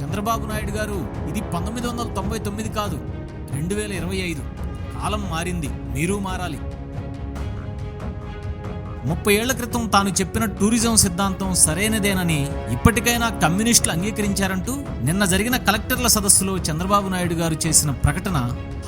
చంద్రబాబు నాయుడు గారు ఇది పంతొమ్మిది వందల తొంభై తొమ్మిది కాదు రెండు వేల ఇరవై ఐదు. కాలం మారింది మీరు మారాలి. ముప్పై ఏళ్ళ క్రితం తాను చెప్పిన టూరిజం సిద్ధాంతం సరైనదేనని ఇప్పటికైనా కమ్యూనిస్టులు అంగీకరించారంటూ నిన్న జరిగిన కలెక్టర్ల సదస్సులో చంద్రబాబు నాయుడు గారు చేసిన ప్రకటన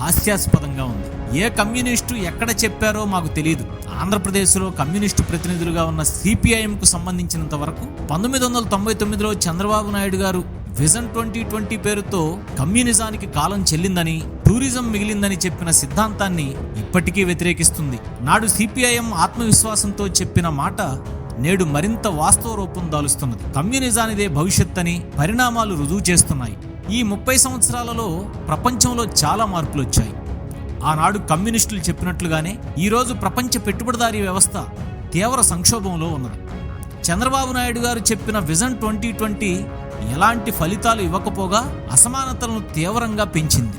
హాస్యాస్పదంగా ఉంది. ఏ కమ్యూనిస్టు ఎక్కడ చెప్పారో మాకు తెలియదు ఆంధ్రప్రదేశ్లో కమ్యూనిస్టు ప్రతినిధులుగా ఉన్న సిపిఐఎంకు సంబంధించినంత వరకు పంతొమ్మిది వందల తొంభై తొమ్మిదిలో చంద్రబాబు నాయుడు గారు విజన్ ట్వంటీ ట్వంటీ పేరుతో కమ్యూనిజానికి కాలం చెల్లిందని టూరిజం మిగిలిందని చెప్పిన సిద్ధాంతాన్ని ఇప్పటికీ వ్యతిరేకిస్తుంది. నాడు సిపిఐఎం ఆత్మవిశ్వాసంతో చెప్పిన మాట నేడు మరింత వాస్తవ రూపం దాలుస్తున్నది. కమ్యూనిజానిదే భవిష్యత్ అని పరిణామాలు రుజువు చేస్తున్నాయి. ఈ ముప్పై సంవత్సరాలలో ప్రపంచంలో చాలా మార్పులు వచ్చాయి ఆనాడు కమ్యూనిస్టులు చెప్పినట్లుగానే ఈరోజు ప్రపంచ పెట్టుబడిదారీ వ్యవస్థ తీవ్ర సంక్షోభంలో ఉన్నది. చంద్రబాబు నాయుడు గారు చెప్పిన విజన్ ట్వంటీ ట్వంటీ ఎలాంటి ఫలితాలు ఇవ్వకపోగా అసమానతలను తీవ్రంగా పెంచింది.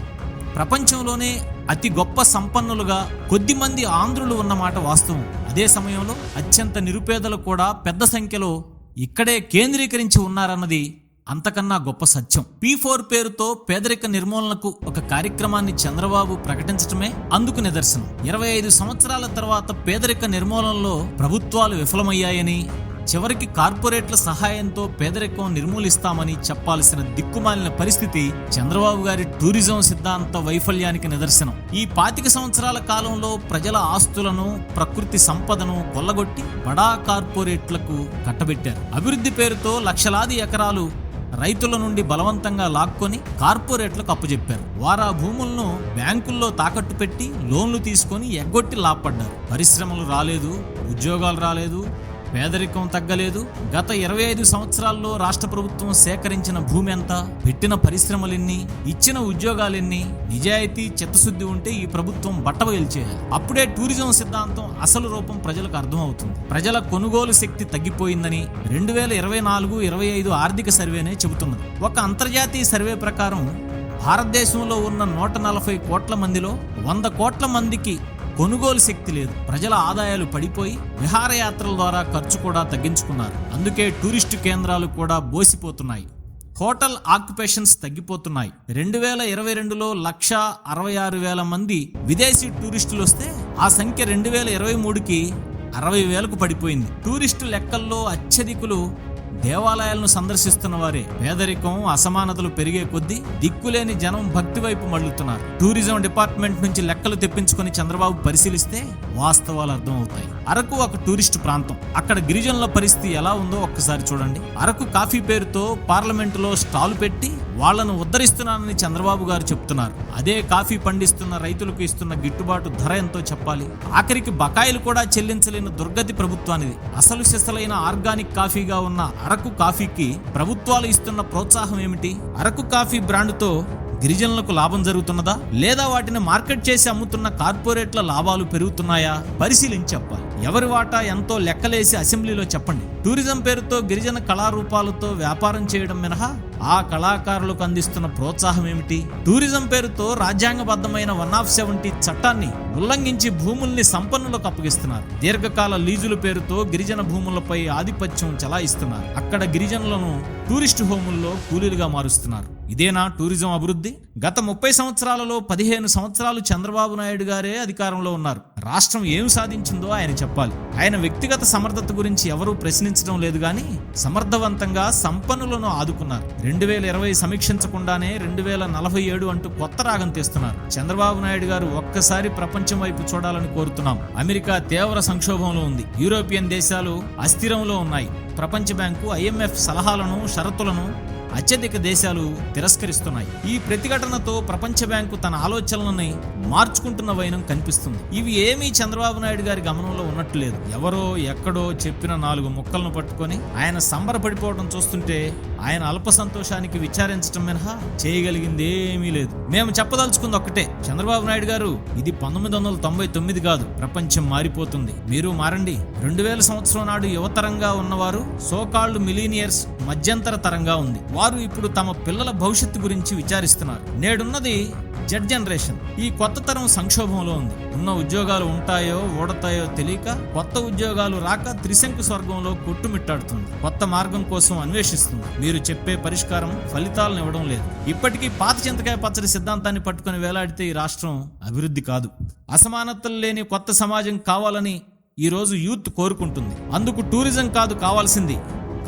ప్రపంచంలోనే అతి గొప్ప సంపన్నులుగా కొద్ది మంది ఆంధ్రులు ఉన్నమాట వాస్తవం. అదే సమయంలో అత్యంత నిరుపేదలు కూడా పెద్ద సంఖ్యలో ఇక్కడే కేంద్రీకరించి ఉన్నారన్నది అంతకన్నా గొప్ప సత్యం. పీ ఫోర్ పేరుతో పేదరిక నిర్మూలనకు ఒక కార్యక్రమాన్ని చంద్రబాబు ప్రకటించడమే అందుకు నిదర్శనం. ఇరవై ఐదు సంవత్సరాల తర్వాత పేదరిక నిర్మూలనలో ప్రభుత్వాలు విఫలమయ్యాయని చివరికి కార్పొరేట్ల సహాయంతో పేదరికం నిర్మూలిస్తామని చెప్పాల్సిన దిక్కుమాలిన పరిస్థితి చంద్రబాబు గారి టూరిజం సిద్ధాంత వైఫల్యానికి నిదర్శనం. ఈ పాతిక సంవత్సరాల కాలంలో ప్రజల ఆస్తులను ప్రకృతి సంపదను కొల్లగొట్టి బడా కార్పొరేట్లకు కట్టబెట్టారు. అభివృద్ధి పేరుతో లక్షలాది ఎకరాలు రైతుల నుండి బలవంతంగా లాక్కొని కార్పొరేట్లకు అప్పచెప్పారు వారా భూములను బ్యాంకుల్లో తాకట్టు పెట్టి లోన్లు తీసుకొని ఎగ్గొట్టి లాభపడ్డారు. పరిశ్రమలు రాలేదు ఉద్యోగాలు రాలేదు పేదరికం తగ్గలేదు. గత ఇరవై ఐదు సంవత్సరాల్లో రాష్ట్ర ప్రభుత్వం సేకరించిన భూమి ఎంత పెట్టిన పరిశ్రమలెన్ని ఇచ్చిన ఉద్యోగాలెన్ని నిజాయితీ చిత్తశుద్ధి ఉంటే ఈ ప్రభుత్వం బట్టబయలు చేయాలి అప్పుడే టూరిజం సిద్ధాంతం అసలు రూపం ప్రజలకు అర్థమవుతుంది. ప్రజల కొనుగోలు శక్తి తగ్గిపోయిందని రెండు వేల ఇరవై నాలుగు ఇరవై ఐదు ఆర్థిక సర్వేనే చెబుతున్నది. ఒక అంతర్జాతీయ సర్వే ప్రకారం భారతదేశంలో ఉన్న నూట నలభై కోట్ల మందిలో వంద కోట్ల మందికి కొనుగోలు శక్తి లేదు. ప్రజల ఆదాయాలు పడిపోయి విహారయాత్రల ద్వారా ఖర్చు కూడా తగ్గించుకున్నారు. అందుకే టూరిస్టు కేంద్రాలు కూడా బోసిపోతున్నాయి. Hotel occupations తగ్గిపోతున్నాయి. రెండు వేల ఇరవై రెండులో లక్ష అరవై ఆరు వేల మంది విదేశీ టూరిస్టులు వస్తే ఆ సంఖ్య రెండు వేల ఇరవై మూడుకి అరవై వేలకు పడిపోయింది. టూరిస్టు లెక్కల్లో అత్యధికులు దేవాలయాలను సందర్శిస్తున్న వారే పేదరికం అసమానతలు పెరిగే కొద్దీ దిక్కులేని జనం భక్తి వైపు మళ్ళుతున్నారు. టూరిజం డిపార్ట్మెంట్ నుంచి లెక్కలు తెప్పించుకొని చంద్రబాబు పరిశీలిస్తే వాస్తవాలు అర్థమవుతాయి. అరకు ఒక టూరిస్ట్ ప్రాంతం. అక్కడ గిరిజనుల పరిస్థితి ఎలా ఉందో ఒక్కసారి చూడండి. అరకు కాఫీ పేరుతో పార్లమెంటులో స్టాల్ పెట్టి వాళ్ళను ఉద్ధరిస్తున్నానని చంద్రబాబు గారు చెప్తున్నారు. అదే కాఫీ పండిస్తున్న రైతులకు ఇస్తున్న గిట్టుబాటు ధర ఎంతో చెప్పాలి. ఆఖరికి బకాయిలు కూడా చెల్లించలేని దుర్గతి ప్రభుత్వానిది. అసలు సిసలైన ఆర్గానిక్ కాఫీగా ఉన్న అరకు కాఫీకి ప్రభుత్వాలు ఇస్తున్న ప్రోత్సాహం ఏమిటి? అరకు కాఫీ బ్రాండ్తో గిరిజనులకు లాభం జరుగుతున్నదా? లేదా వాటిని మార్కెట్ చేసి అమ్ముతున్న కార్పొరేట్ల లాభాలు పెరుగుతున్నాయా? పరిశీలించి చెప్పాలి. ఎవరి వాటా ఎంతో లెక్కలేసి అసెంబ్లీలో చెప్పండి. టూరిజం పేరుతో గిరిజన కళారూపాలతో వ్యాపారం చేయడం మినహా? ఆ కళాకారులకు అందిస్తున్న ప్రోత్సాహం ఏమిటి? టూరిజం పేరుతో రాజ్యాంగబద్ధమైన వన్ ఆఫ్ సెవెంటీ చట్టాన్ని ఉల్లంఘించి భూముల్ని సంపన్నులకు అప్పగిస్తున్నారు. దీర్ఘకాల లీజుల పేరుతో గిరిజన భూములపై ఆధిపత్యం చలాయిస్తున్నారు. అక్కడ గిరిజనులను టూరిస్ట్ హోముల్లో కూలీలుగా మారుస్తున్నారు. ఇదేనా టూరిజం అభివృద్ధి? గత ముప్పై సంవత్సరాలలో పదిహేను సంవత్సరాలు చంద్రబాబు నాయుడు గారే అధికారంలో ఉన్నారు. రాష్ట్రం ఏం సాధించిందో ఆయన చెప్పాలి. ఆయన వ్యక్తిగత సమర్థత గురించి ఎవరూ ప్రశ్నించడం లేదు కానీ సమర్థవంతంగా సంపన్నులను ఆదుకున్నారు. రెండు వేల ఇరవై సమీక్షించకుండానే రెండు వేల నలభై ఏడు అంటూ కొత్త రాగం తీస్తున్నారు. చంద్రబాబు నాయుడు గారు ఒక్కసారి ప్రపంచం వైపు చూడాలని కోరుతున్నాం. అమెరికా తీవ్ర సంక్షోభంలో ఉంది. యూరోపియన్ దేశాలు అస్థిరంలో ఉన్నాయి. ప్రపంచ బ్యాంకు ఐఎంఎఫ్ సలహాలను షరతులను అత్యధిక దేశాలు తిరస్కరిస్తున్నాయి. ఈ ప్రతిఘటనతో ప్రపంచ బ్యాంకు తన ఆలోచనలని మార్చుకుంటున్న వైనం కనిపిస్తుంది. ఇవి ఏమీ చంద్రబాబు నాయుడు గారి గమనంలో ఉన్నట్టు లేదు. ఎవరో ఎక్కడో చెప్పిన నాలుగు ముక్కలను పట్టుకొని ఆయన సంబరపడిపోవడం చూస్తుంటే ఆయన అల్ప సంతోషానికి విచారించడం మినహా చేయగలిగింది ఏమీ లేదు. మేము చెప్పదలుచుకుంది ఒక్కటే. చంద్రబాబు నాయుడు గారు ఇది పంతొమ్మిది వందల తొంభై తొమ్మిది కాదు ప్రపంచం మారిపోతుంది. మీరు మారండి. రెండు వేల సంవత్సరం నాడు యువతరంగా ఉన్నవారు సోకాళ్ళు మిలీనియర్స్ మధ్యంతర తరంగా ఉంది. వారు ఇప్పుడు తమ పిల్లల భవిష్యత్తు గురించి విచారిస్తున్నారు. నేడున్నది జెడ్ జనరేషన్. ఈ కొత్త తరం సంక్షోభంలో ఉంది. ఉన్న ఉద్యోగాలు ఉంటాయో ఊడతాయో తెలియక కొత్త ఉద్యోగాలు రాక త్రిశంకు స్వర్గంలో కొట్టుమిట్టాడుతుంది. కొత్త మార్గం కోసం అన్వేషిస్తుంది. మీరు చెప్పే పరిష్కారం ఫలితాలను ఇవ్వడం లేదు. ఇప్పటికీ పాత చింతకాయ పచ్చడి సిద్ధాంతాన్ని పట్టుకొని వేలాడితే ఈ రాష్ట్రం అభివృద్ధి కాదు. అసమానతలు లేని కొత్త సమాజం కావాలని ఈ రోజు యూత్ కోరుకుంటుంది. అందుకు టూరిజం కాదు కావాల్సింది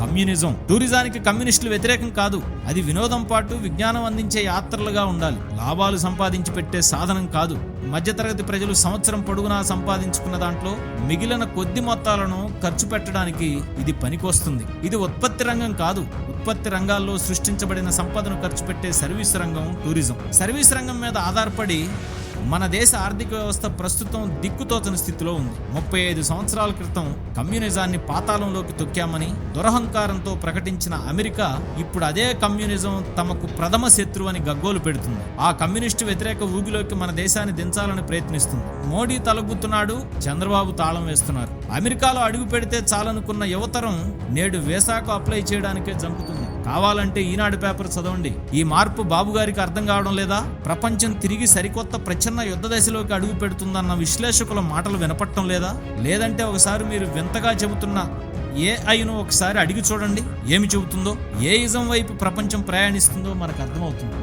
కమ్యూనిజం. టూరిజానికి కమ్యూనిస్టులు వ్యతిరేకం కాదు. అది వినోదం పాటు విజ్ఞానం అందించే యాత్రలుగా ఉండాలి. లాభాలు సంపాదించి పెట్టే సాధనం కాదు. మధ్యతరగతి ప్రజలు సంవత్సరం పొడుగునా సంపాదించుకున్న దాంట్లో మిగిలిన కొద్ది మొత్తాలను ఖర్చు పెట్టడానికి ఇది పనికొస్తుంది. ఇది ఉత్పత్తి రంగం కాదు. ఉత్పత్తి రంగాల్లో సృష్టించబడిన సంపదను ఖర్చు పెట్టే సర్వీస్ రంగం టూరిజం. సర్వీస్ రంగం మీద ఆధారపడి మన దేశ ఆర్థిక వ్యవస్థ ప్రస్తుతం దిక్కుతోచని స్థితిలో ఉంది. ముప్పై ఐదు సంవత్సరాల క్రితం కమ్యూనిజాన్ని పాతాళంలోకి తొక్కామని దురహంకారంతో ప్రకటించిన అమెరికా ఇప్పుడు అదే కమ్యూనిజం తమకు ప్రథమ శత్రువు అని గగ్గోలు పెడుతుంది. ఆ కమ్యూనిస్టు వ్యతిరేక ఊగిలోకి మన దేశాన్ని దించాలని ప్రయత్నిస్తుంది. మోడీ తలగుతున్నాడు చంద్రబాబు తాళం వేస్తున్నారు. అమెరికాలో అడుగు పెడితే చాలనుకున్న యువతరం నేడు వేసాకు అప్లై చేయడానికే జంపుతుంది. కావాలంటే ఈనాడు పేపర్ చదవండి. ఈ మార్పు బాబు గారికి అర్థం కావడం లేదా? ప్రపంచం తిరిగి సరికొత్త ప్రచ్ఛన్న యుద్ధ దశలోకి అడుగు పెడుతుందన్న విశ్లేషకుల మాటలు వినపట్టం లేదా? లేదంటే ఒకసారి మీరు వింతగా చెబుతున్న ఏ ఐను ఒకసారి అడిగి చూడండి. ఏమి చెబుతుందో? ఏ ఇజం వైపు ప్రపంచం ప్రయాణిస్తుందో మనకు అర్థమవుతుంది.